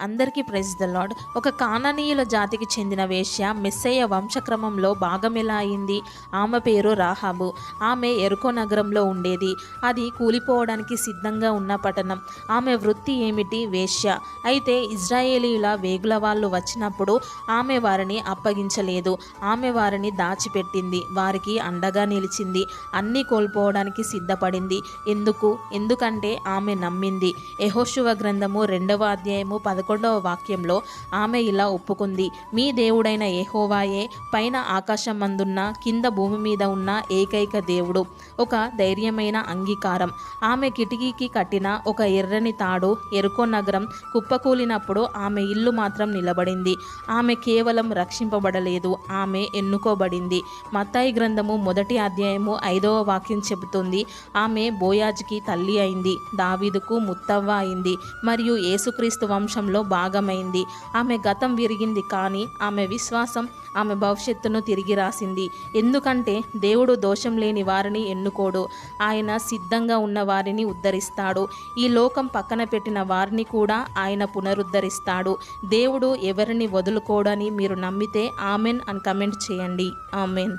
అందరికీ praise the lord ఒక కాననీయుల జాతికి చెందిన వేశ్య మెస్సయ్య వంశక్రమంలో భాగం ఎలా అయింది? ఆమె పేరు రాహాబు. ఆమె ఎరుకో నగరంలో ఉండేది. అది కూలిపోవడానికి సిద్ధంగా ఉన్న పట్టణం. ఆమె వృత్తి ఏమిటి? వేశ్య. అయితే ఇజ్రాయేలీల వేగుల వాళ్ళు వచ్చినప్పుడు ఆమె వారిని అప్పగించలేదు. ఆమె వారిని దాచిపెట్టింది. వారికి అండగా నిలిచింది. అన్నీ కోల్పోవడానికి సిద్ధపడింది. ఎందుకు? ఎందుకంటే ఆమె నమ్మింది. యెహోషువ గ్రంథము రెండవ అధ్యాయము పదకొండవ వాక్యంలో ఆమె ఇలా ఒప్పుకుంది మీ దేవుడైన ఏహోవాయే పైన ఆకాశం మందున్న కింద భూమి మీద ఉన్న ఏకైక దేవుడు ఒక ధైర్యమైన అంగీకారం. ఆమె కిటికీకి కట్టిన ఒక ఎర్రని తాడు ఎరుకో నగరం కుప్పకూలినప్పుడు ఆమె ఇల్లు మాత్రం నిలబడింది. ఆమె కేవలం రక్షింపబడలేదు ఆమె ఎన్నుకోబడింది. మత్తాయి గ్రంథము మొదటి అధ్యాయము ఐదవ వాక్యం చెబుతుంది ఆమె బోయాజ్కి తల్లి అయింది దావీదుకు ముత్తవ్వ అయింది మరియు యేసుక్రీస్తు వంశంలో భాగమైంది. ఆమె గతం విరిగింది కానీ ఆమె విశ్వాసం ఆమె భవిష్యత్తును తిరిగి రాసింది. ఎందుకంటే దేవుడు దోషం లేని వారిని ఎన్నుకోడు. ఆయన సిద్ధంగా ఉన్న వారిని ఉద్ధరిస్తాడు. ఈ లోకం పక్కన పెట్టిన వారిని కూడా ఆయన పునరుద్ధరిస్తాడు. దేవుడు ఎవరిని వదులుకోడని మీరు నమ్మితే ఆమెన్ అని కమెంట్ చేయండి. ఆమెన్.